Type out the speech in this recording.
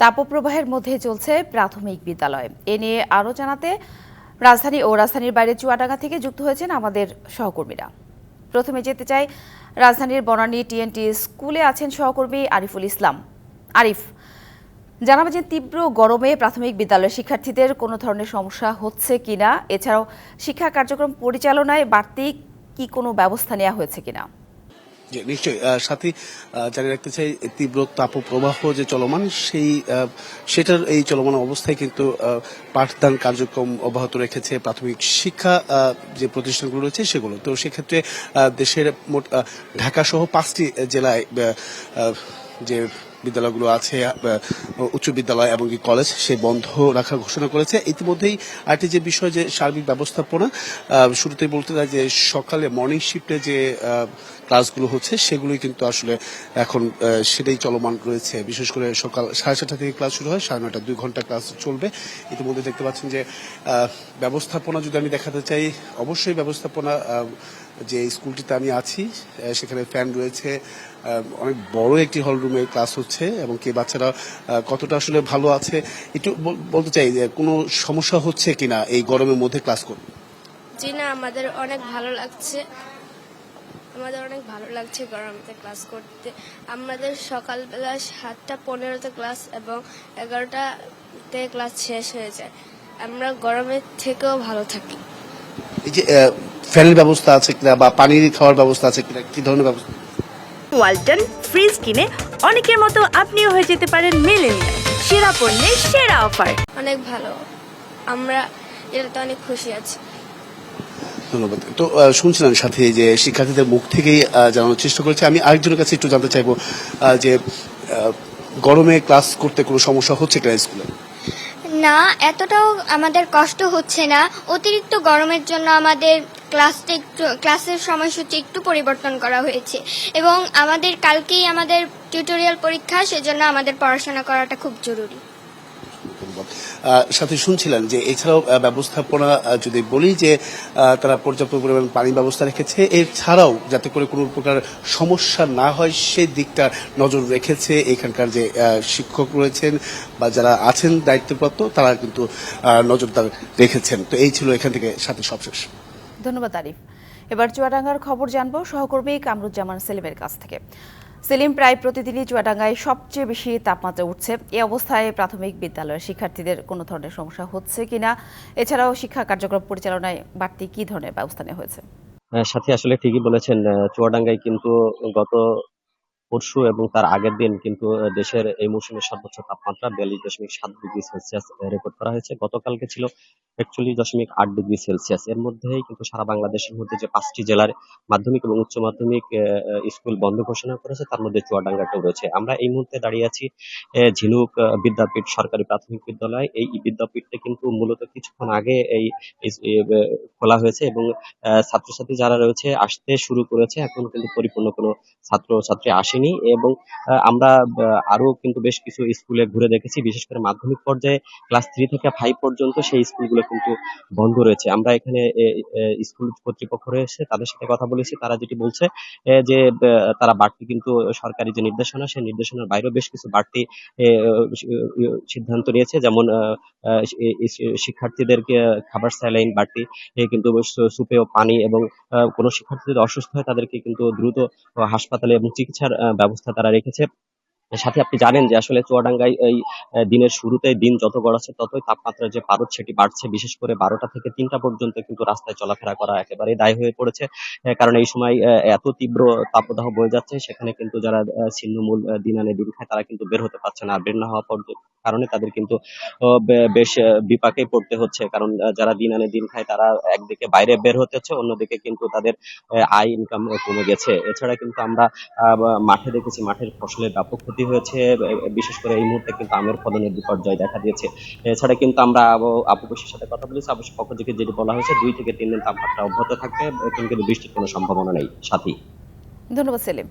তাপপ্রবাহের মধ্যে চলছে প্রাথমিক বিদ্যালয়। এ নিয়ে আরও জানাতে রাজধানী ও রাজধানীর বাইরে চুয়াডাঙ্গা থেকে যুক্ত হয়েছেন আমাদের সহকর্মীরা। প্রথমে যেতে চাই রাজধানীর বনানী টিএনটি স্কুলে আছেন সহকর্মী আরিফুল ইসলাম। আরিফ, জানাবে যে তীব্র গরমে প্রাথমিক বিদ্যালয়ের শিক্ষার্থীদের কোনো ধরনের সমস্যা হচ্ছে কিনা? এছাড়াও শিক্ষা কার্যক্রম পরিচালনায় বাড়তি কি কোনো ব্যবস্থা নেওয়া হয়েছে কিনা? নিশ্চয়ই। সাথে জানিয়ে রাখতে চাই, তীব্র তাপপ্রবাহ যে চলমান, সেই সেটার এই চলমান অবস্থায় কিন্তু পাঠদান কার্যক্রম অব্যাহত রেখেছে প্রাথমিক শিক্ষা যে প্রতিষ্ঠানগুলো রয়েছে সেগুলো। তো সেক্ষেত্রে দেশের মোট ঢাকা সহ পাঁচটি জেলায় যে বিদ্যালয়গুলো আছে উচ্চ বিদ্যালয় এবং কলেজ, সে বন্ধ রাখার ঘোষণা করেছে। ইতিমধ্যেই আরেকটি যে বিষয় যে সার্বিক ব্যবস্থাপনা শুরুতেই বলতে চাই যে সকালে মর্নিং শিফটে যে ক্লাসগুলো হচ্ছে, সেগুলোই কিন্তু আসলে এখন সেটাই চলমান রয়েছে। বিশেষ করে সকাল সাড়ে সাতটা থেকে ক্লাস শুরু হয়, সাড়ে নয়টা, দুই ঘণ্টা ক্লাস চলবে। ইতিমধ্যে দেখতে পাচ্ছেন যে ব্যবস্থাপনা যদি আমি দেখাতে চাই, অবশ্যই ব্যবস্থাপনা যে স্কুলটিতে আমি আছি সেখানে ফ্যান রয়েছে অনেক বড় একটি হল রুমে ক্লাস হচ্ছে এবং কি বাচ্চারা কতটা আসলে ভালো আছে একটু বল- বলতে চাই যে কোনো সমস্যা হচ্ছে কিনা এই গরমের মধ্যে ক্লাস করতে? জি না আমাদের অনেক ভালো লাগছে। আমাদের অনেক ভালো লাগছে গরমতে ক্লাস করতে। আমাদের সকালবেলা সাতটা পনেরোতে ক্লাস এবং এগারোটাতে ক্লাস শেষ হয়ে যায়। আমরা গরমের থেকেও ভালো থাকি। এই যে ফ্যানের ব্যবস্থা আছে কিনা বা পানির খাওয়ার ব্যবস্থা আছে কিনা কি ধরনের ব্যবস্থা? ওয়ালটন ফ্রিজ কিনে অনেকের মতো আপনিও হয়ে যেতে পারেন মেলেনিয়া সেরা পণ্যের সেরা অফার। অনেক ভালো। আমরা এটাতে অনেক খুশি আছি। ধন্যবাদ। তো শুনছিলাম সাথে যে শিক্ষার্থীদের মুখ থেকেই জানানোর চেষ্টা করেছে। আমি আরেকজনের কাছে একটু জানতে চাইব যে আহ, গরমে ক্লাস করতে কোনো সমস্যা হচ্ছে কিনা স্কুলে? না, এতটাও আমাদের কষ্ট হচ্ছে না। অতিরিক্ত গরমের জন্য আমাদের ক্লাসটা একটু, ক্লাসের সময়সূচি একটু পরিবর্তন করা হয়েছে। এবং আমাদের, কালকেই আমাদের টিউটোরিয়াল পরীক্ষা, সেজন্য আমাদের পড়াশোনা করাটা খুব জরুরি। ধন্যবাদ। সাথে শুনছিলেন যে এছাড়াও ব্যবস্থাপনা যদি বলি যে তারা পর্যাপ্ত পরিমাণ পানি ব্যবস্থা রেখেছে, এছাড়াও যাতে করে কোনো প্রকার সমস্যা না হয় সেই দিকটা নজর রেখেছে। এখানকার যে শিক্ষক রয়েছেন বা যারা আছেন দায়িত্বপ্রাপ্ত, তারা কিন্তু নজরদার রেখেছেন। তো এই ছিল এখান থেকে সাথে সবশেষ। ধন্যবাদ আরিফ। এবার চুয়াডাঙ্গার খবর জানব সহকর্মী কামরুজ্জামান সেলিমের কাছ থেকে। সেলিম প্রায় প্রতিদিনই চুয়াডাঙ্গায় সবচেয়ে বেশি তাপমাত্রা উঠছে। এ অবস্থায় প্রাথমিক বিদ্যালয়ের শিক্ষার্থীদের কোনো ধরনের সমস্যা হচ্ছে কিনা? এছাড়াও শিক্ষা কার্যক্রম পরিচালনায় বাড়তি কি ধরনের ব্যবস্থা নেওয়া হয়েছে? আহ, সাথী আসলে ঠিকই বলেছেন চুয়াডাঙ্গায় কিন্তু গত পরশু এবং তার আগের দিন কিন্তু দেশের এই মৌসুমের সর্বোচ্চ তাপমাত্রা বিয়াল্লিশ দশমিক সাত ডিগ্রি সেলসিয়াস রেকর্ড করা হয়েছে। গতকালকে ছিল একচল্লিশ দশমিক আট ডিগ্রি সেলসিয়াস। এর মধ্যেই কিন্তু সারা বাংলাদেশের মধ্যে যে পাঁচটি জেলার মাধ্যমিক এবং উচ্চ মাধ্যমিক স্কুল বন্ধ ঘোষণা করেছে, তার মধ্যে চুয়াডাঙ্গাটাও রয়েছে। আমরা এই মুহূর্তে দাঁড়িয়ে আছি ঝিনুক বিদ্যাপীঠ সরকারি প্রাথমিক বিদ্যালয়। এই বিদ্যাপীঠটা কিন্তু মূলত কিছুক্ষণ আগে এই খোলা হয়েছে এবং ছাত্রছাত্রী যারা রয়েছে, আসতে শুরু করেছে। এখন কিন্তু পরিপূর্ণ কোনো ছাত্র ছাত্রী আসেনি। এবং আমরা আহ, আরও কিন্তু বেশ কিছু স্কুলে ঘুরে দেখেছি। বিশেষ করে মাধ্যমিক পর্যায়ে ক্লাস থ্রি থেকে ফাইভ পর্যন্ত সেই স্কুলগুলো কিন্তু বন্ধ রয়েছে। আমরা এখানে স্কুল কর্তৃপক্ষ রয়েছে তাদের সাথে কথা বলেছি। তারা যেটি বলছে যে তারা বাড়তি কিন্তু সরকারি যে নির্দেশনা সেই নির্দেশনার বাইরেও বেশ কিছু বাড়তি সিদ্ধান্ত নিয়েছে। যেমন শিক্ষার্থীদেরকে খাবার স্যালাইন বাড়তি কিন্তু সুপেয় পানি এবং কোনো শিক্ষার্থী যদি অসুস্থ হয় তাদেরকে কিন্তু দ্রুত হাসপাতালে এবং চিকিৎসার ব্যবস্থা তারা রেখেছে। সাথে আপনি জানেন যে আসলে চুয়াডাঙ্গায় এই দিনের শুরুতে দিন যত গড়াচ্ছে ততই তাপমাত্রার যে পারদ সেটি বাড়ছে। বিশেষ করে বারোটা থেকে তিনটা পর্যন্ত কিন্তু রাস্তায় চলাফেরা করা একেবারেই দায় হয়ে পড়েছে। কারণ এই সময় এত তীব্র তাপদাহ বয়ে যাচ্ছে, সেখানে কিন্তু যারা ছিন্নমূল দিনানে দিন খায় তারা কিন্তু বের হতে পারছে না। আর বের না হওয়া পর্য- কারণে তাদের কিন্তু বেশ বিপাকে পড়তে হচ্ছে। কারণ যারা দিন আনে দিন খায়, তারা একদিকে বাইরে বের হতে হচ্ছে, অন্যদিকে কিন্তু তাদের আয় ইনকাম কমে গেছে। এছাড়া কিন্তু আমরা মাঠে দেখেছি, মাঠের ফসলের ব্যাপক ক্ষতি হয়েছে বিশেষ করে এই মুহূর্তে কিন্তু আমের ফলনের বিপর্যয় দেখা দিয়েছে। এছাড়া কিন্তু আমরা আবু সাথে কথা বলেছি আবু পক্ষ থেকে যেটি বলা হয়েছে, দুই থেকে তিন দিন তাপমাত্রা অব্যাহত থাকবে এখন কিন্তু বৃষ্টির কোনো সম্ভাবনা নেই। সাথী। ধন্যবাদ, সেলিম।